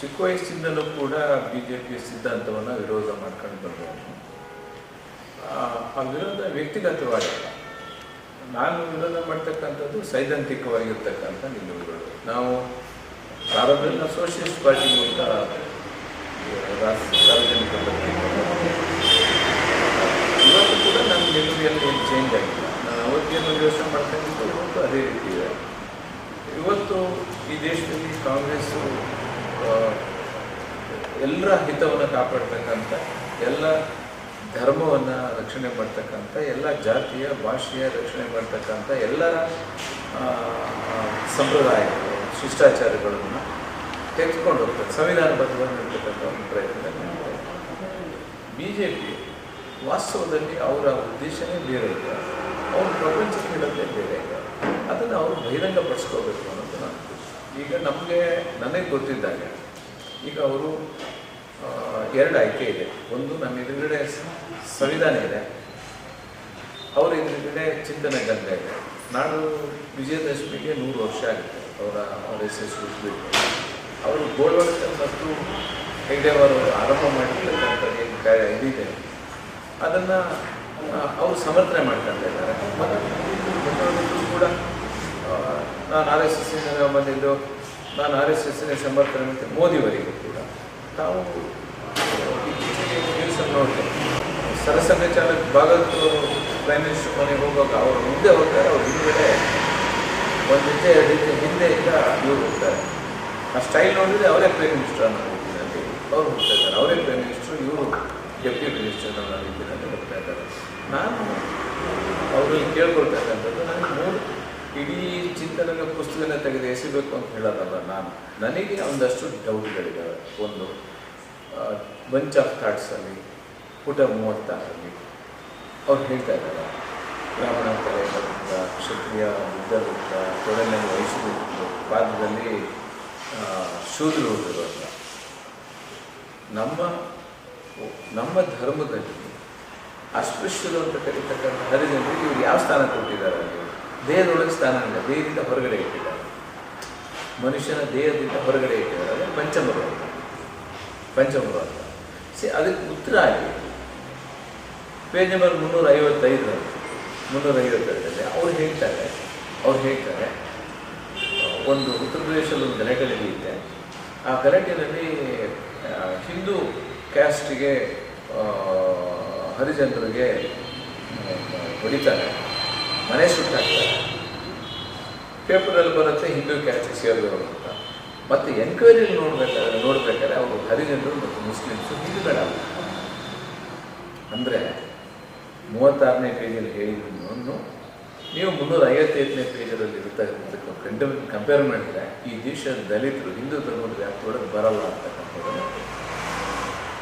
ಚಿಕ್ಕ ವಯಸ್ಸಿಂದಲೂ ಕೂಡ B J P ಸಿದ್ಧಾಂತವನ್ನು ವಿರೋಧ ಮಾಡ್ಕೊಂಡು ಬಂದವನು. ಆ, ವಿರೋಧ ವ್ಯಕ್ತಿಗತವಾಗಿಲ್ಲ ನಾನು ವಿರೋಧ ಮಾಡ್ತಕ್ಕಂಥದ್ದು ಸೈದ್ಧಾಂತಿಕವಾಗಿರ್ತಕ್ಕಂಥ ನಿಲುವುಗಳು. ನಾವು ಸಾರ್ವಜನಿಕ ಸೋಷಿಯಲಿಸ್ಟ್ ಪಾರ್ಟಿ ಮೂಲಕ ಸಾರ್ವಜನಿಕ ಇವತ್ತು ಕೂಡ ನನ್ನ ನಿಲುವಿಯಲ್ಲಿ ಏನು ಚೇಂಜ್ ಆಗಿಲ್ಲ. ನಾನು ಅವತ್ತೇನು ಯೋಚನೆ ಮಾಡ್ಕೊಂಡಿದ್ದು ಇವತ್ತು ಅದೇ ರೀತಿ ಇದೆ. ಇವತ್ತು ಈ ದೇಶದಲ್ಲಿ ಕಾಂಗ್ರೆಸ್ಸು ಎಲ್ಲರ ಹಿತವನ್ನು ಕಾಪಾಡ್ತಕ್ಕಂಥ ಎಲ್ಲ ಧರ್ಮವನ್ನು ರಕ್ಷಣೆ ಮಾಡ್ತಕ್ಕಂಥ ಎಲ್ಲ ಜಾತಿಯ, ಭಾಷೆಯ ರಕ್ಷಣೆ ಮಾಡ್ತಕ್ಕಂಥ ಎಲ್ಲರ ಸಂಪ್ರದಾಯಗಳು, ಶಿಷ್ಟಾಚಾರಗಳನ್ನು ತೆಗೆದುಕೊಂಡು ಹೋಗ್ತಾರೆ ಸಂವಿಧಾನಬದ್ಧವಾಗಿರ್ತಕ್ಕಂಥ ಒಂದು ಪ್ರಯತ್ನ ಬಿ ಜೆ ಪಿ ವಾಸ್ತವದಲ್ಲಿ ಅವರ ಉದ್ದೇಶನೇ ಬೇರೆ ಇದೆ. ಅವ್ರ ಪ್ರಪಂಚಕ್ಕೆ ಬೇರೆ ಇದೆ. ಅದನ್ನು ಅವರು ಬಹಿರಂಗಪಡಿಸ್ಕೋಬೇಕು ಅನ್ನೋದು ನಾನು ಈಗ ನಮಗೆ, ನನಗೆ ಗೊತ್ತಿದ್ದಾಗ, ಈಗ ಅವರು ಎರಡು ಆಯ್ಕೆ ಇದೆ. ಒಂದು ನಮ್ಮ ಎದುರುಗಡೆ ಸಂವಿಧಾನ ಇದೆ. ಅವರ ಎದುರುಗಡೆ ಚಿಂತನೆ ಗಂಧ ಇದೆ. ನಾಡು ವಿಜಯದಶಮಿಗೆ ನೂರು ವರ್ಷ ಆಗುತ್ತೆ. ಅವರ ಅವರ ಬಿಟ್ಟು ಅವರು ಗೋಳ್ವಳಕ ಮತ್ತು ಹೆಗ್ಡೆಯವರು ಆರಂಭ ಮಾಡಿರ್ತಕ್ಕಂಥ ಏನು ಕಾರ್ಯ ಇದಿದೆ. ಅದನ್ನು ಅವರು ಸಮರ್ಥನೆ ಮಾಡ್ಕೊಳ್ತಾ ಇದ್ದಾರೆ. ಮತ್ತು ಕೂಡ ನಾನು ಆರ್ ಎಸ್ ಎಸ್ಸಿನ ಬಂದಿದ್ದು, ನಾನು ಆರ್ ಎಸ್ ಎಸ್ಸಿನ ಸಮರ್ಥನೆ ಮತ್ತು ಮೋದಿಯವರಿಗೂ ಕೂಡ. ತಾವು ಇತ್ತೀಚೆಗೆ ನ್ಯೂಸ್ ನೋಡಿದೆ. ಸರಸಂಘ ಚಾಲಕ ಭಾಗತ್ ಪ್ರೈಮ್ ಮಿನಿಸ್ಟರ್ ಮನೆಗೆ ಹೋಗುವಾಗ ಅವರು ಮುಂದೆ ಹೋಗ್ತಾರೆ, ಅವ್ರ ಹಿಂದೆ ಒಂದು ಹೆಜ್ಜೆ, ಎರಡು ಹೆಜ್ಜೆ ಹಿಂದೆಯಿಂದ ಇವರು ಹೋಗ್ತಾರೆ. ಆ ಸ್ಟೈಲ್ ನೋಡಿದರೆ ಅವರೇ ಪ್ರೈಮ್ ಮಿನಿಸ್ಟರ್ ಅನ್ನೋ ರೀತಿಯಲ್ಲಿ ಅವ್ರು ಹೋಗ್ತಾ ಇದ್ದಾರೆ. ಅವರೇ ಪ್ರೈಮ್ ಮಿನಿಸ್ಟರ್ ಇವರು ಡೆಪ್ಯೂಟಿ ಮಿನಿಸ್ಟರ್ ಅನ್ನೋ ರೀತಿಯಲ್ಲಿ ಹೋಗ್ತಾ ಇದ್ದಾರೆ. ನಾನು ಅವರಲ್ಲಿ ಕೇಳ್ಕೊಳ್ತಕ್ಕಂಥದ್ದು ಇಡೀ ಚಿಂತನೆಗಳ ಪುಸ್ತಕನ ತೆಗೆದು ಎಸಿಬೇಕು ಅಂತ ಹೇಳೋದಲ್ಲ, ನಾನು ನನಗೆ ಒಂದಷ್ಟು ಡೌಟ್ಗಳಿದ್ದಾವೆ ಒಂದು ಬಂಚ್ ಆಫ್ ಥಾಟ್ಸಲ್ಲಿ ಪುಟ ಮೂವತ್ತಾರಲ್ಲಿ ಅವ್ರು ಹೇಳ್ತಾ ಇದ್ದಾರೆ. ಬ್ರಾಹ್ಮಣ ಕಲೆಯಿಂದ ಕ್ಷತ್ರಿಯ ಬುದ್ಧಗುಪ್ತ ತೊಡಲಿನಲ್ಲಿ ವಯಸ್ಸು ಪಾದದಲ್ಲಿ ಶೂದ್ರು ಅಂತ. ನಮ್ಮ ನಮ್ಮ ಧರ್ಮದಲ್ಲಿ ಅಸ್ಪೃಶ್ಯರು ಅಂತ ಕರೀತಕ್ಕಂಥ ಹರಿಜನರಿಗೆ ಇವ್ರು ಯಾವ ಸ್ಥಾನ ಕೊಟ್ಟಿದ್ದಾರೆ ಅಲ್ಲಿ ದೇಹದೊಳಗೆ ಸ್ಥಾನ ಇಲ್ಲ. ದೇಹದಿಂದ ಹೊರಗಡೆ ಇಟ್ಟಿದ್ದಾರೆ. ಮನುಷ್ಯನ ದೇಹದಿಂದ ಹೊರಗಡೆ ಇಟ್ಟಿದ್ದಾರೆ. ಪಂಚಮೃಗ ಪಂಚಮರು ಅಂತ. ಸಿ, ಅದಕ್ಕೆ ಉತ್ತರ ಆಗಿ, ಪೇಜ್ ನಂಬರ್ ಮುನ್ನೂರ ಐವತ್ತೈದು ಮುನ್ನೂರ ಐವತ್ತೈದರಲ್ಲಿ ಅವ್ರು ಹೇಳ್ತಾರೆ ಅವ್ರು ಹೇಳ್ತಾರೆ, ಒಂದು ಉತ್ತರ ಪ್ರದೇಶದಲ್ಲಿ ಒಂದು ಗಲಾಟೆ ಇದೆ. ಆ ಗಲಾಟೆಯಲ್ಲಿ ಹಿಂದೂ ಕ್ಯಾಸ್ಟ್ಗೆ ಹರಿಜನರಿಗೆ ಹೊಡಿತಾರೆ. ಮನೆ ಸುಟ್ಟಾಕ್ತಾರೆ ಪೇಪರಲ್ಲಿ ಬರುತ್ತೆ, ಹಿಂದೂ ಕ್ಯಾಚಿ ಸೇರಿದವರು ಅಂತ ಮತ್ತು ಎನ್ಕ್ವೈರಿಲಿ ನೋಡ್ಬೇಕಾದ್ರೆ ನೋಡ್ಬೇಕಾದ್ರೆ ಅವರು ಹರಿಜನರು ಮತ್ತು ಮುಸ್ಲಿಮ್ಸು ಹಿಂದೂಗಳ ಅಂದರೆ ಮೂವತ್ತಾರನೇ ಪೇಜಲ್ಲಿ ಹೇಳಿದ್ರು ನೀವು ಮುನ್ನೂರ ಐವತ್ತೈದನೇ ಪೇಜಲ್ಲಿ ಇರ್ತಕ್ಕಂಥ ಕಂಡ ಕಂಪೇರ್ ಮಾಡಿದರೆ, ಈ ದೇಶದ ದಲಿತರು, ಹಿಂದೂ ಧರ್ಮದ ವ್ಯಾಪ್ತಿಯೊಳಗೆ ಬರಲ್ಲ ಅಂತಕ್ಕಂಥದ್ದು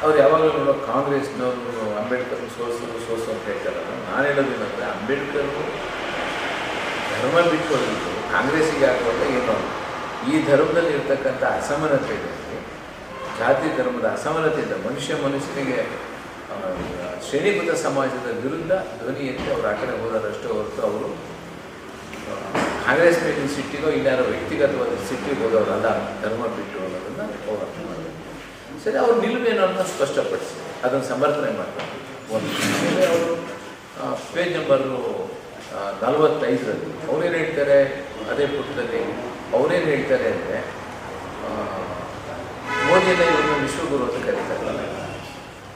ಅವ್ರು ಯಾವಾಗಲೂ ನೋಡೋ ಕಾಂಗ್ರೆಸ್ನವರು ಅಂಬೇಡ್ಕರ್ ಸೋಸರು ಸೋಸು ಅಂತ ಹೇಳ್ತಾರಲ್ಲ. ನಾನು ಹೇಳೋದೇನಂದರೆ ಅಂಬೇಡ್ಕರ್ ಧರ್ಮ ಬಿಟ್ಟು ಬಂದಿದ್ದು ಕಾಂಗ್ರೆಸ್ಸಿಗೆ ಹಾಕುವಾಗ ಏನೋ ಈ ಧರ್ಮದಲ್ಲಿ ಇರ್ತಕ್ಕಂಥ ಇದೆ ಜಾತಿ ಧರ್ಮದ ಅಸಮಾನತೆಯಿಂದ ಮನುಷ್ಯ ಮನುಷ್ಯನಿಗೆ ಶ್ರೇಣೀಕೃತ ಸಮಾಜದ ವಿರುದ್ಧ ಧ್ವನಿ ಎತ್ತಿ ಅವರು ಆ ಕಡೆ ಹೊರತು ಅವರು ಕಾಂಗ್ರೆಸ್ ಮೇಲಿನ ಸಿಟ್ಟಿಗೋ ಇನ್ನಾರೋ ವ್ಯಕ್ತಿಗತವಾದ ಸಿಟ್ಟಿಗೆ ಹೋದವರಲ್ಲ ಧರ್ಮ ಬಿಟ್ಟು ಅನ್ನೋದನ್ನು ಹೋರಾಟ ಮಾಡಬೇಕು ಸರಿ, ಅವ್ರು ನಿಲುವೇನು ಅಂತ ಸ್ಪಷ್ಟಪಡಿಸಿ. ಅದನ್ನು ಸಮರ್ಥನೆ ಮಾಡ್ತಾರೆ. ಒಂದು. ಅವರು ಪೇಜ್ ನಂಬರು ನಲವತ್ತೈದರಲ್ಲಿ. ಅವರೇನು ಹೇಳ್ತಾರೆ? ಅದೇ ಪುಟದಲ್ಲಿ. ಅವರೇನು ಹೇಳ್ತಾರೆ ಅಂದರೆ ಮೋದಿಯನ್ನ ವಿಶ್ವ ವಿಶ್ವಗುರು ಅಂತ ಕರೀತಾರಲ್ಲ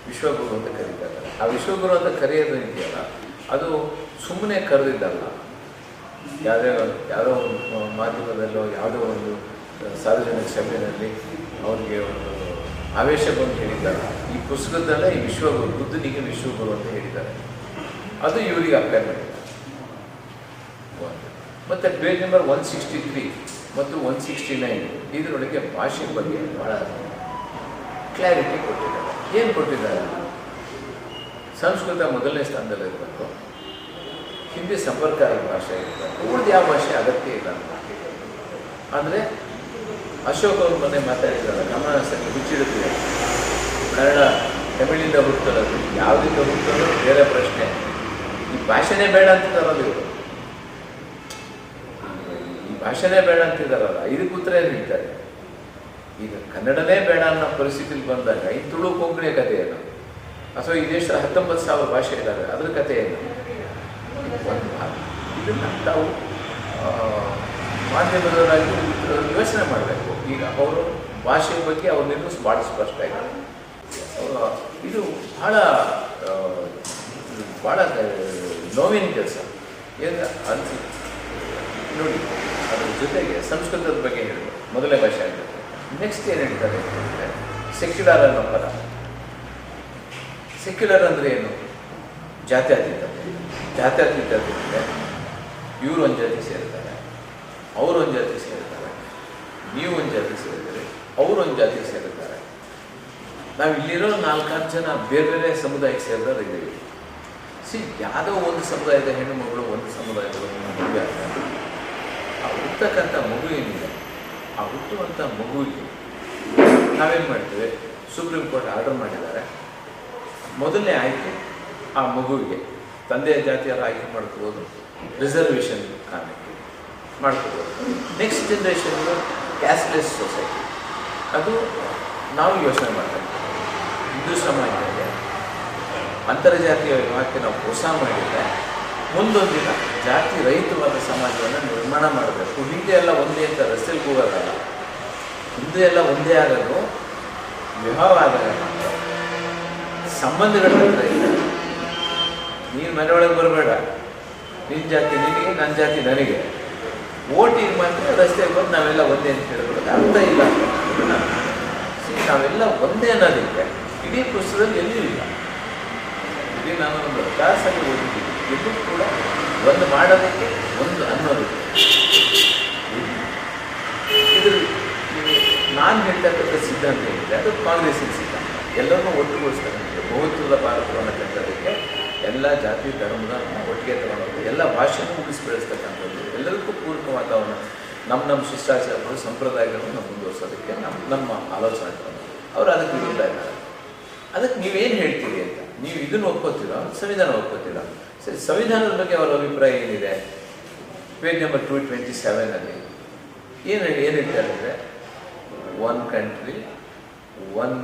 ವಿಶ್ವಗುರು ಅಂತ ಕರೀತಾರೆ. ಆ ವಿಶ್ವಗುರು ಅಂತ ಕರೆಯೋದು ಇದೆಯಲ್ಲ, ಅದು ಸುಮ್ಮನೆ ಕರೆದಿದ್ದಲ್ಲ. ಯಾವುದೇ ಯಾವುದೋ ಒಂದು ಮಾಧ್ಯಮದಲ್ಲೋ ಯಾವುದೋ ಒಂದು ಸಾರ್ವಜನಿಕ ಸಭೆಯಲ್ಲಿ ಅವ್ರಿಗೆ ಒಂದು ಆವೇಶ ಬಂದು ಹೇಳಿದ್ದಾರೆ. ಈ ಪುಸ್ತಕದಲ್ಲೇ ಈ ವಿಶ್ವಗುರು, ಬುದ್ಧನಿಗೆ ವಿಶ್ವಗುರು ಅಂತ ಹೇಳಿದ್ದಾರೆ. ಅದು ಇವರಿಗೆ ಅಪ್ಲೈ ಒಂದು. ಮತ್ತೆ page number one sixty three ಮತ್ತು ಒನ್ ಸಿಕ್ಸ್ಟಿ ನೈನ್ ಇದರೊಳಗೆ ಭಾಷೆ ಬಗ್ಗೆ ಭಾಳ ಕ್ಲಾರಿಟಿ ಕೊಟ್ಟಿದ್ದಾರೆ. ಏನು ಕೊಟ್ಟಿದ್ದಾರೆ? ಸಂಸ್ಕೃತ ಮೊದಲನೇ ಸ್ಥಾನದಲ್ಲಿ ಇರಬೇಕು. ಹಿಂದಿ ಸಂಪರ್ಕ ಭಾಷೆ ಇರಬೇಕು. ಉಳಿದು ಯಾವ ಭಾಷೆ ಅಗತ್ಯ ಇಲ್ಲ ಆದರೆ ಅಶೋಕ್ ಅವ್ರ ಮೊನ್ನೆ ಮಾತಾಡಿದ್ದಾರೆ. ಗಮನ ಸರಿ ಹುಚ್ಚಿಡುತ್ತೆ ಕನ್ನಡ, ತಮಿಳಿಂದ ಹುಡ್ತಾರೆ ಯಾವುದಿಂದ ಹುಡ್ತಾರೋ ಬೇರೆ ಪ್ರಶ್ನೆ. ಈ ಭಾಷೆನೇ ಬೇಡ ಅಂತಿದ್ದಾರಲ್ಲ ಇವರು ಈ ಭಾಷೆನೇ ಬೇಡ ಅಂತಿದಾರಲ್ಲ ಇದಕ್ಕೆ ಉತ್ತರ ಏನು ಹೇಳ್ತಾರೆ? ಈಗ ಕನ್ನಡನೇ ಬೇಡ ಅನ್ನೋ ಪರಿಸ್ಥಿತಿಲಿ ಬಂದಾಗ ಈ ತುಳು ಕೊಂಕಣಿಯ ಕಥೆ ಏನು? ಅಥವಾ ಈ ದೇಶದ ಹತ್ತೊಂಬತ್ತು ಸಾವಿರ ಭಾಷೆ ಇದ್ದಾವೆ ಅದ್ರ ಕಥೆ ಏನು? ಇದನ್ನು ತಾವು ಮಾಧ್ಯಮದವರಾಗಿ ಯೋಚನೆ ಮಾಡಬೇಕು. ಈಗ ಅವರು ಭಾಷೆಯ ಬಗ್ಗೆ ಅವ್ರ ನಿರ್ಮಿಸ್ ಭಾಳ ಸ್ಪಷ್ಟ ಇದೆ. ಇದು ಬಹಳ ಆ, ನೋವಿನ ಕೆಲಸ. ಏನು ಅಂತ ನೋಡಿ. ಜೊತೆಗೆ ಸಂಸ್ಕೃತದ ಬಗ್ಗೆ ಹೇಳಬೇಕು ಮೊದಲನೇ ಭಾಷೆ ಆಗಿರುತ್ತೆ. ನೆಕ್ಸ್ಟ್ ಏನು ಹೇಳ್ತಾರೆ ಸೆಕ್ಯುಲರ್ ಅನ್ನೋ ಪದ. ಸೆಕ್ಯುಲರ್ ಅಂದರೆ ಏನು? ಜಾತ್ಯತೀತ. ಜಾತ್ಯತೀತ ಅಂದರೆ ಇವರು ಒಂದು ಜಾತಿ ಸೇರ್ತಾರೆ, ಅವರು ಒಂದು ಜಾತಿ ಸೇರ್ತಾರೆ, ನೀವು ಒಂದು ಜಾತಿ ಸೇರ್ತಾರೆ ಅವರು ಒಂದು ಜಾತಿ ಸೇರ್ತಾರೆ. ನಾವು ಇಲ್ಲಿರೋ ನಾಲ್ಕಾರು ಜನ ಬೇರೆ ಬೇರೆ ಸಮುದಾಯಕ್ಕೆ ಸೇರಿದವರು ಇದ್ದೀವಿ. ಸಿ ಯಾವುದೋ ಒಂದು ಸಮುದಾಯದ ಹೆಣ್ಣು ಮಗಳು, ಒಂದು ಸಮುದಾಯದ ಮದುವೆ ಆಗ್ತಾರೆ ಆ ಹುಟ್ಟಕ್ಕಂಥ ಮಗು ಏನಿದೆ? ಆ ಹುಟ್ಟುವಂಥ ಮಗುವಿಗೆ ನಾವೇನು ಮಾಡ್ತೇವೆ? ಸುಪ್ರೀಂ ಕೋರ್ಟ್ ಆರ್ಡರ್ ಮಾಡಿದ್ದಾರೆ. ಮೊದಲನೇ ಆಯ್ಕೆ ಆ ಮಗುವಿಗೆ. ತಂದೆಯ ಜಾತಿಯವರು ಆಯ್ಕೆ ಮಾಡ್ಕೋಬೋದು. ರಿಸರ್ವೇಷನ್ ಕಾರಣಕ್ಕೆ ಮಾಡ್ಕೋಬೋದು. ನೆಕ್ಸ್ಟ್ ಜನ್ರೇಷನ್ ಕ್ಯಾಶ್ಲೆಸ್ ಸೊಸೈಟಿ ಅದು ನಾವು ಯೋಚನೆ ಮಾಡ್ತೇವೆ. ಹಿಂದೂ ಸಮಾಜದಲ್ಲಿ ಅಂತರ್ಜಾತೀಯ ವಿವಾಹಕ್ಕೆ ನಾವು ಪ್ರೋತ್ಸಾಹ ಮಾಡಿದರೆ ಮುಂದೊಂದು ದಿನ ಜಾತಿ ರಹಿತವಾದ ಸಮಾಜವನ್ನು ನಿರ್ಮಾಣ ಮಾಡಬೇಕು. ಹಿಂದೆ ಎಲ್ಲ ಒಂದೇ ಅಂತ ರಸ್ತೆಯಲ್ಲಿ ಹೋಗೋದಲ್ಲ ಹಿಂದೆ ಎಲ್ಲ ಒಂದೇ ಆಗೋದು ವಿವಾಹ ಮಾತ್ರ ಸಂಬಂಧಗಳ ಹತ್ರ ಇಲ್ಲ. ನೀನು ಮನೆಯೊಳಗೆ ಬರಬೇಡ. ನಿನ್ನ ಜಾತಿ ನಿನಗೆ ನನ್ನ ಜಾತಿ ನನಗೆ. ಓಟಿಗೆ ಮಾತ್ರ ರಸ್ತೆಗೆ ಬಂದು ನಾವೆಲ್ಲ ಒಂದೇ ಅಂತ ಹೇಳ್ಬಿಡೋದು ಅರ್ಥ ಇಲ್ಲ. ನಾವೆಲ್ಲ ಒಂದೇ ಅನ್ನೋದಕ್ಕೆ. ಇಡೀ ಪುಸ್ತಕದಲ್ಲಿ ಎಲ್ಲೂ ಇಲ್ಲ. ಇಡೀ ನಾನು ಒಂದು ಕ್ಲಾಸಲ್ಲಿ ಓದಿದ್ದೀನಿ. ಎಲ್ಲೂ ಕೂಡ ಒಂದು ಮಾಡೋದಕ್ಕೆ ಒಂದು ಅನ್ನೋದಕ್ಕೆ ಇದು ನಾನು ಹೇಳ್ತಕ್ಕಂಥ ಸಿದ್ಧಾಂತ ಏನಿದೆ, ಅದು ಕಾಂಗ್ರೆಸ್ಸಿನ ಸಿದ್ಧಾಂತ. ಎಲ್ಲರನ್ನೂ ಒಟ್ಟುಗೂಡಿಸ್ತಕ್ಕಂಥದ್ದು, ಬಹುತ್ವದ ಅನ್ನತಕ್ಕಂಥದ್ದಕ್ಕೆ ಎಲ್ಲ ಜಾತಿ, ಧರ್ಮದ ಒಟ್ಟಿಗೆ ತಗೊಂಡು ಎಲ್ಲ ಭಾಷೆಯನ್ನು ಮುಗಿಸಿ ಬೆಳೆಸ್ತಕ್ಕಂಥದ್ದು ಎಲ್ಲರಿಗೂ ಪೂರಕ ವಾತಾವರಣ ನಮ್ಮ ನಮ್ಮ ಶಿಷ್ಟಾಚಾರಗಳು, ಸಂಪ್ರದಾಯಗಳನ್ನು ನಾವು ಮುಂದುವರ್ಸೋದಕ್ಕೆ ನಮ್ಮ ನಮ್ಮ ಆಲೋಚನೆ. ಅವರು ಅದಕ್ಕೆ ವಿರುದ್ಧ ಇದ್ದಾರೆ. ಅದಕ್ಕೆ ನೀವೇನು ಹೇಳ್ತೀರಿ ಅಂತ? ನೀವು ಇದನ್ನು ಒಪ್ಕೋತೀರ? ಸಂವಿಧಾನ ಒಪ್ಕೋತೀರಾ? ಸರಿ, ಸಂವಿಧಾನದ ಬಗ್ಗೆ ಅವರ ಅಭಿಪ್ರಾಯ ಏನಿದೆ? ಪೇಜ್ ನಂಬರ್ ಟೂ ಟ್ವೆಂಟಿ ಸೆವೆನಲ್ಲಿ ಏನು ಏನು ಹೇಳ್ತಾರೆ ಒನ್ ಕಂಟ್ರಿ ಒನ್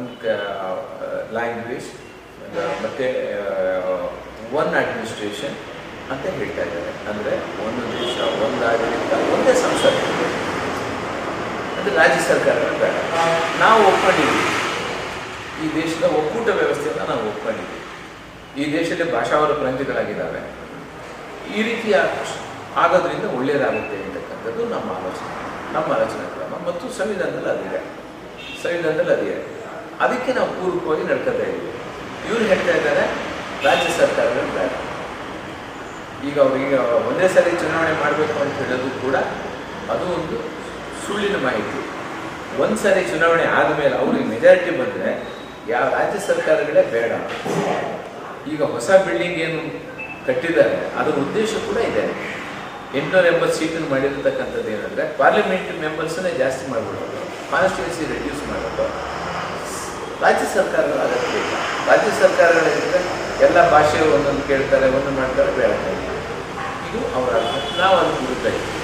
ಲ್ಯಾಂಗ್ವೇಜ್ ಮತ್ತು ಒನ್ ಅಡ್ಮಿನಿಸ್ಟ್ರೇಷನ್ ಅಂತ ಹೇಳ್ತಾ ಇದ್ದಾರೆ. ಅಂದರೆ ಒಂದು ದೇಶ, ಒಂದು ಆಡಳಿತ ಒಂದೇ ಸಂಸತ್. ಅದು ರಾಜ್ಯ ಸರ್ಕಾರ ನಾವು ಒಪ್ಕೊಂಡಿದ್ದೀವಿ. ಈ ದೇಶದ ಒಕ್ಕೂಟ ವ್ಯವಸ್ಥೆಯನ್ನು ನಾವು ಒಪ್ಕೊಂಡಿದ್ದೀವಿ. ಈ ದೇಶದಲ್ಲಿ ಭಾಷಾವರ ಪ್ರಂಜಿಗಳಾಗಿದ್ದಾವೆ ಈ ರೀತಿಯ ಆಗೋದ್ರಿಂದ ಒಳ್ಳೆಯದಾಗುತ್ತೆ ಅಂತಕ್ಕಂಥದ್ದು ನಮ್ಮ ಆಲೋಚನೆ, ನಮ್ಮ ಆಲೋಚನಾ ಕ್ರಮ ಮತ್ತು ಸಂವಿಧಾನದಲ್ಲಿ ಅದಿದೆ ಸಂವಿಧಾನದಲ್ಲಿ ಅದಿದೆ ಅದಕ್ಕೆ ನಾವು ಪೂರ್ವಕವಾಗಿ ನಡ್ಕೊತಾ ಇದ್ದೀವಿ. ಇವ್ರು ಹೇಳ್ತಾ ಇದ್ದಾರೆ, ರಾಜ್ಯ ಸರ್ಕಾರಗಳು ಬೇಡ. ಈಗ ಅವ್ರಿಗೆ ಒಂದೇ ಸಾರಿ ಚುನಾವಣೆ ಮಾಡಬೇಕು ಅಂತ ಹೇಳೋದು ಕೂಡ ಅದು ಒಂದು ಸುಳ್ಳಿನ ಮಾಹಿತಿ. ಒಂದು ಸಾರಿ ಚುನಾವಣೆ ಆದಮೇಲೆ ಅವ್ರಿಗೆ ಮೆಜಾರಿಟಿ ಬಂದರೆ, ಯಾವ ರಾಜ್ಯ ಸರ್ಕಾರಗಳೇ ಬೇಡ. ಈಗ ಹೊಸ ಬಿಲ್ಡಿಂಗ್ ಏನು ಕಟ್ಟಿದ್ದಾರೆ, ಅದರ ಉದ್ದೇಶ ಕೂಡ ಇದೆ. ಎಂಟುನೂರ ಎಂಬತ್ತು ಸೀಟನ್ನು ಮಾಡಿರ್ತಕ್ಕಂಥದ್ದು ಏನಂದರೆ ಪಾರ್ಲಿಮೆಂಟ್ ಮೆಂಬರ್ಸನ್ನೇ ಜಾಸ್ತಿ ಮಾಡಿಬಿಡೋದು ಕಾನ್ಸ್ಟಿಟ್ಯೂನ್ಸಿ ರೆಡ್ಯೂಸ್ ಮಾಡೋದು. ರಾಜ್ಯ ಸರ್ಕಾರಗಳು ರಾಜ್ಯ ಸರ್ಕಾರಗಳಿದ್ರೆ ಎಲ್ಲ ಭಾಷೆ ಒಂದೊಂದು ಕೇಳ್ತಾರೆ, ಒಂದು ಮಾಡ್ತಾರೆ, ಬೇಡ ಇದು ಅವರ. ನಾವು ವಿರುದ್ಧ ಇದ್ದೀವಿ.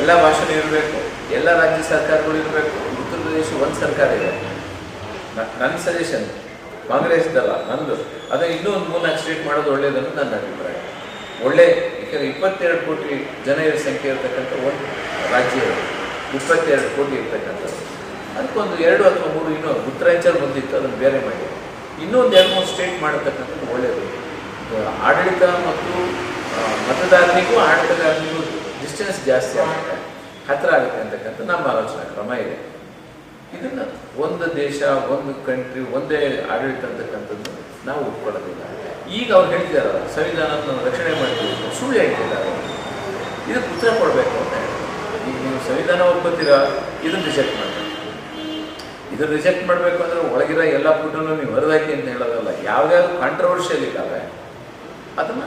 ಎಲ್ಲ ಭಾಷೆನೂ ಇರಬೇಕು, ಎಲ್ಲ ರಾಜ್ಯ ಸರ್ಕಾರಗಳು ಇರಬೇಕು. ಉತ್ತರ ಪ್ರದೇಶ ಒಂದು ಸರ್ಕಾರ ಇದೆ. ನನ್ನ ಸಜೆಷನ್ ಕಾಂಗ್ರೆಸ್ದಲ್ಲ ನಂದು. ಅದೇ ಇನ್ನೂ ಒಂದು ಮೂರ್ನಾಲ್ಕು ಸ್ಟೇಟ್ ಮಾಡೋದು ಒಳ್ಳೆಯದನ್ನು ನನ್ನ ಅಭಿಪ್ರಾಯ. ಒಳ್ಳೆ ಯಾಕೆಂದರೆ ಇಪ್ಪತ್ತೆರಡು ಕೋಟಿ ಜನ ಇರೋ ಸಂಖ್ಯೆ ಇರತಕ್ಕಂಥ ಒಂದು ರಾಜ್ಯ. ಇಪ್ಪತ್ತೆರಡು ಕೋಟಿ ಇರ್ತಕ್ಕಂಥದ್ದು. ಅದಕ್ಕೊಂದು ಎರಡು ಅಥವಾ ಮೂರು ಇನ್ನೂ ಉತ್ತರಾಂಚಲ್ ಬಂದಿತ್ತು ಅದನ್ನು ಬೇರೆ ಮಾಡಿ. ಇನ್ನೊಂದು ಎರಡು ಮೂರು ಸ್ಟೇಟ್ ಮಾಡತಕ್ಕಂಥದ್ದು ಒಳ್ಳೆಯದು ಆಡಳಿತ ಮತ್ತು ಮತದಾರರಿಗೂ, ಆಡಳಿತಗಾರರಿಗೂ ಡಿಸ್ಟೆನ್ಸ್ ಜಾಸ್ತಿ ಆಗುತ್ತೆ. ಹತ್ತಿರ ಆಗುತ್ತೆ ಅಂತಕ್ಕಂಥ ನಮ್ಮ ಆಲೋಚನಾ ಕ್ರಮ ಇದೆ. ಇದನ್ನು ಒಂದು ದೇಶ, ಒಂದು ಕಂಟ್ರಿ ಒಂದೇ ಆಡಳಿತ ಅಂತಕ್ಕಂಥದ್ದು ನಾವು ಒಪ್ಕೊಳ್ಳೋದಿಲ್ಲ. ಈಗ ಅವ್ರು ಹೇಳ್ತಿದಾರಲ್ಲ ಸಂವಿಧಾನವನ್ನು ರಕ್ಷಣೆ ಮಾಡ್ತೀವಿ ಸುಳ್ಳು ಹೇಳ್ತಿದ್ದಾರೆ. ಇದಕ್ಕೆ ಉತ್ತರ ಕೊಡಬೇಕು ಅಂತ ಹೇಳಿ. ಈಗ ನೀವು ಸಂವಿಧಾನ ಒಪ್ಕೋತೀರಾ, ಇದನ್ನು ರಿಜೆಕ್ಟ್ ಮಾಡಬೇಕು ಇದನ್ನು ರಿಜೆಕ್ಟ್ ಮಾಡಬೇಕು ಅಂದರೆ ಒಳಗಿರೋ ಎಲ್ಲ ಫುಡ್ಡನ್ನು ನೀವು ಹೊರದಾಕಿ ಅಂತ ಹೇಳೋದಲ್ಲ ಯಾವ್ದಾದ್ರು ಕಾಂಟ್ರವರ್ಷಿಯಲ್ ಇದ್ದಾವೆ, ಅದನ್ನು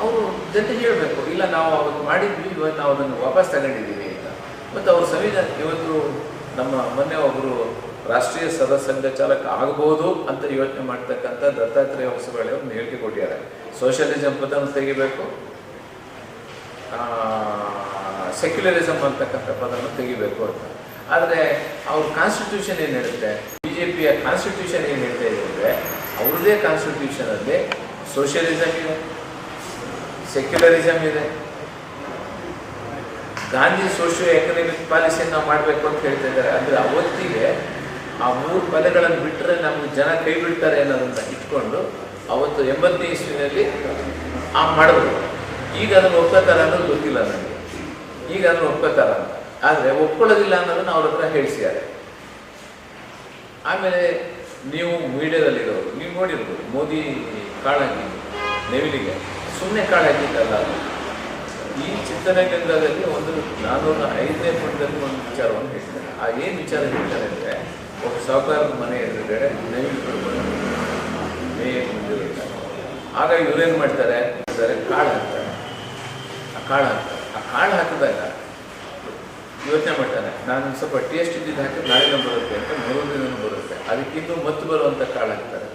ಅವರು ಜೊತೆ ಹೇಳಬೇಕು. ಇಲ್ಲ, ನಾವು ಅವತ್ತು ಮಾಡಿದ್ವಿ, ಇವತ್ತು ನಾವು ಅದನ್ನು ವಾಪಸ್ ತಗೊಂಡಿದ್ದೀವಿ ಅಂತ. ಮತ್ತು ಅವ್ರ ಸಂವಿಧಾನ, ಇವತ್ತು ನಮ್ಮ ಮೊನ್ನೆ ಒಬ್ಬರು ರಾಷ್ಟ್ರೀಯ ಸದಸ್ಯ ಸಂಘ ಚಾಲಕ ಆಗಬಹುದು ಅಂತ ಯೋಚನೆ ಮಾಡ್ತಕ್ಕಂಥ ದತ್ತಾತ್ರೇಯ ಹೊಸಬಳ್ಳಿ ಅವ್ರನ್ನ ಹೇಳಿಕೆ ಕೊಟ್ಟಿದ್ದಾರೆ. ಸೋಷಿಯಲಿಸಮ್ ಪದವನ್ನು ತೆಗಿಬೇಕು ಸೆಕ್ಯುಲರಿಸಮ್ ಅಂತಕ್ಕಂಥ ಪದವನ್ನು ತೆಗಿಬೇಕು ಅಂತ. ಆದರೆ ಅವ್ರ ಕಾನ್ಸ್ಟಿಟ್ಯೂಷನ್ ಏನು ಹೇಳುತ್ತೆ? ಬಿ ಜೆ ಪಿಯ ಕಾನ್ಸ್ಟಿಟ್ಯೂಷನ್ ಏನು ಹೇಳ್ತಾ ಇದೆ ಅಂದರೆ, ಅವ್ರದ್ದೇ ಕಾನ್ಸ್ಟಿಟ್ಯೂಷನಲ್ಲಿ ಸೋಷಿಯಲಿಸಮ್ ಇದೆ ಸೆಕ್ಯುಲರಿಸಮ್ ಇದೆ. ಗಾಂಧಿ ಸೋಷಿಯೋ ಎಕನಾಮಿಕ್ ಪಾಲಿಸಿಯನ್ನು ನಾವು ಮಾಡಬೇಕು ಅಂತ ಹೇಳ್ತಾ ಇದ್ದಾರೆ. ಅಂದರೆ ಅವತ್ತಿಗೆ ಆ ಮೂರು ಪದಗಳನ್ನು ಬಿಟ್ಟರೆ ನಮ್ಮ ಜನ ಕೈ ಬಿಡ್ತಾರೆ ಅನ್ನೋದನ್ನು ಇಟ್ಕೊಂಡು ಅವತ್ತು ಎಂಬತ್ತನೇ ಇಸ್ವಿನಲ್ಲಿ ಆ ಮಾಡಿದ್ರು. ಈಗ ಅದನ್ನು ಒಪ್ಕೋತಾರ ಅನ್ನೋದು ಗೊತ್ತಿಲ್ಲ ನನಗೆ ಈಗ ಅದನ್ನು ಒಪ್ಕೋತಾರ. ಆದರೆ ಒಪ್ಕೊಳ್ಳೋದಿಲ್ಲ ಅನ್ನೋದನ್ನ ಅವ್ರ ಹತ್ರ ಹೇಳಿಸಿದ್ದಾರೆ. ಆಮೇಲೆ ನೀವು ಮೀಡಿಯಾದಲ್ಲಿರೋರು, ನೀವು ನೋಡಿರ್ಬೋದು, ಮೋದಿ ಕಾಳಾಗಿ ನೆವಿಲಿಗೆ ಸುಮ್ಮನೆ ಕಾಳಾಗಿದ್ದಲ್ಲ ಅದು ಈ ಚಿಂತನೆ ಕೇಂದ್ರದಲ್ಲಿ ಒಂದು ನಾನೂರ ಐದನೇ ಪುಟದಲ್ಲಿ ಒಂದು ವಿಚಾರವನ್ನು ಹೇಳ್ತಾರೆ. ಆ ಏನು ವಿಚಾರ ಹೇಳ್ತಾರೆ ಅಂದರೆ, ಒಬ್ಬ ಸಾಹುಕಾರದ ಮನೆ ಎದುರುಗಡೆ ನೈವಿಕರು ಬಂದಿರುತ್ತಾರೆ ಆಗ ಇವರೇನು ಮಾಡ್ತಾರೆ? ಕಾಳು ಹಾಕ್ತಾರೆ. ಆ ಕಾಳು ಹಾಕ್ತಾರೆ. ಆ ಕಾಳು ಹಾಕಿದಾಗ ಯೋಚನೆ ಮಾಡ್ತಾನೆ, ನಾನು ಸ್ವಲ್ಪ ಟೇಸ್ಟ್ ಇದ್ದಿದ್ದು ಹಾಕಿ ನಾಳೆನೂ ಬರುತ್ತೆ ಅಂತ ಮರುದಿನ ಬರುತ್ತೆ. ಅದಕ್ಕಿಂತ ಮತ್ತು ಬರುವಂಥ ಕಾಳು ಹಾಕ್ತಾರೆ.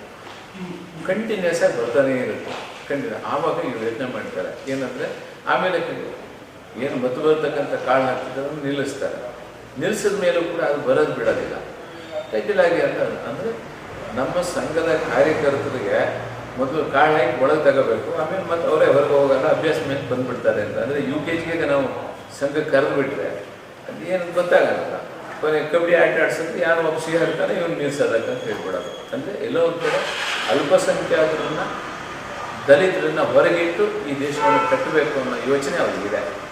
ಕಂಟಿನ್ಯೂಸ್ ಆಗಿ ಬರ್ತಾನೆ ಇರುತ್ತೆ. ಕಂಟಿನ್ಯೂ ಆವಾಗ ಇವ್ರು ಯೋಚನೆ ಮಾಡ್ತಾರೆ. ಏನಂದರೆ ಆಮೇಲೆ ಏನು ಮತ್ತು ಬರ್ತಕ್ಕಂಥ ಕಾಳು ಅದನ್ನು ನಿಲ್ಲಿಸ್ತಾರೆ. ನಿಲ್ಲಿಸಿದ ಮೇಲೂ ಕೂಡ ಅದು ಬರೋದು ಬಿಡೋದಿಲ್ಲ. ಆಗಿ ಅಂತ ಅಂದರೆ ನಮ್ಮ ಸಂಘದ ಕಾರ್ಯಕರ್ತರಿಗೆ ಮೊದಲು ಹಾಕಿ ಒಳಗೆ ತಗೋಬೇಕು, ಆಮೇಲೆ ಮತ್ತೆ ಅವರೇ ಹೊರಗೆ ಹೋಗಲ್ಲ ಅಭ್ಯಾಸ ಮೇಲೆ ಬಂದುಬಿಡ್ತಾರೆ ಅಂತ. ಅಂದರೆ ಯು ಕೆ ಜಿಗೆ ನಾವು ಸಂಘ ಕರೆದುಬಿಟ್ರೆ ಅದು ಏನು ಗೊತ್ತಾಗಲ್ಲ. ಕೊನೆ ಕಬಡ್ಡಿ ಆಟ ಆಡ್ಸಿದ್ರೆ ಯಾರು ಒಬ್ಬ ಸಿಹಿ ಹಾಕ್ತಾನೆ ಇವನು ನಿಲ್ಸೋದಕ್ಕೆ ಅಂತ ಹೇಳ್ಬಿಡೋದು. ಅಂದರೆ ಎಲ್ಲೋ ಒಂದು ಕಡೆ ಅಲ್ಪಸಂಖ್ಯಾತರನ್ನ ದಲಿತರನ್ನ ಹೊರಗಿಟ್ಟು ಈ ದೇಶವನ್ನು ಕಟ್ಟಬೇಕು ಅನ್ನೋ ಯೋಚನೆ ಅವರಿಗಿದೆ.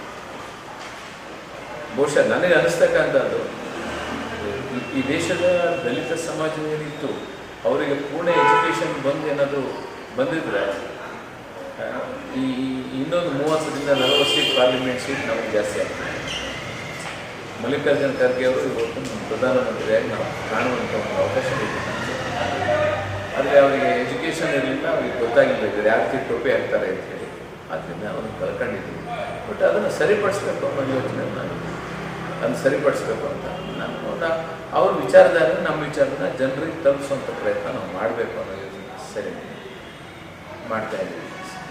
ಬಹುಶಃ ನನಗೆ ಅನಿಸ್ತಕ್ಕಂಥದ್ದು, ಈ- ದೇಶದ ದಲಿತ ಸಮಾಜ ಏನಿತ್ತು, ಅವರಿಗೆ ಪೂರ್ಣ ಎಜುಕೇಷನ್ ಬಂದು ಏನಾದರೂ ಬಂದಿದ್ರೆ, ಈ ಇನ್ನೊಂದು ಮೂವತ್ತರಿಂದ ನಲವತ್ತು ಸೀಟ್ ಪಾರ್ಲಿಮೆಂಟ್ ಸೀಟ್ ನಮಗೆ ಜಾಸ್ತಿ ಆಗ್ತದೆ. ಮಲ್ಲಿಕಾರ್ಜುನ ಖರ್ಗೆ ಅವರು ಇವತ್ತು ಪ್ರಧಾನಮಂತ್ರಿಯಾಗಿ ನಾವು ಕಾಣುವಂಥ ಒಂದು ಅವಕಾಶ ಇದೆ ಆದರೆ ಅವರಿಗೆ ಎಜುಕೇಷನ್ ಇರಲಿಲ್ಲ, ಅವ್ರಿಗೆ ಗೊತ್ತಾಗಿಲ್ಲ ಇದ್ದಾರೆ ಟೋಪಿ ಹಾಕ್ತಾರೆ ಅಂತ ಹೇಳಿ. ಆದ್ದರಿಂದ ಅವನು ಕಳ್ಕೊಂಡಿದ್ದೀನಿ. ಬಟ್ ಅದನ್ನು ಸರಿಪಡಿಸ್ಬೇಕು ಅನ್ನೋ ಯೋಚನೆ ನಾನು. ಅದನ್ನು ಸರಿಪಡಿಸ್ಬೇಕು ಅಂತ. ನಾನು ಅವ್ರ ವಿಚಾರದಾಗ ನಮ್ಮ ವಿಚಾರನ ಜನರಿಗೆ ತಲುಪಿಸುವಂಥ ಪ್ರಯತ್ನ ನಾವು ಮಾಡಬೇಕು ಅನ್ನೋ ಯೋಚನೆ ಸರಿ ಮಾಡ್ತಾ ಇದ್ದೀವಿ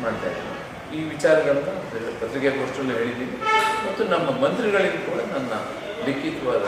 ಮಾಡ್ತಾ ಇದ್ದೀನಿ. ಈ ವಿಚಾರಗಳನ್ನ ಪತ್ರಿಕಾಗೋಷ್ಠಿಯಲ್ಲಿ ಹೇಳಿದ್ದೀನಿ. ಮತ್ತು ನಮ್ಮ ಮಂತ್ರಿಗಳಿಗೂ ಕೂಡ ನನ್ನ ಲಿಖಿತವಾದ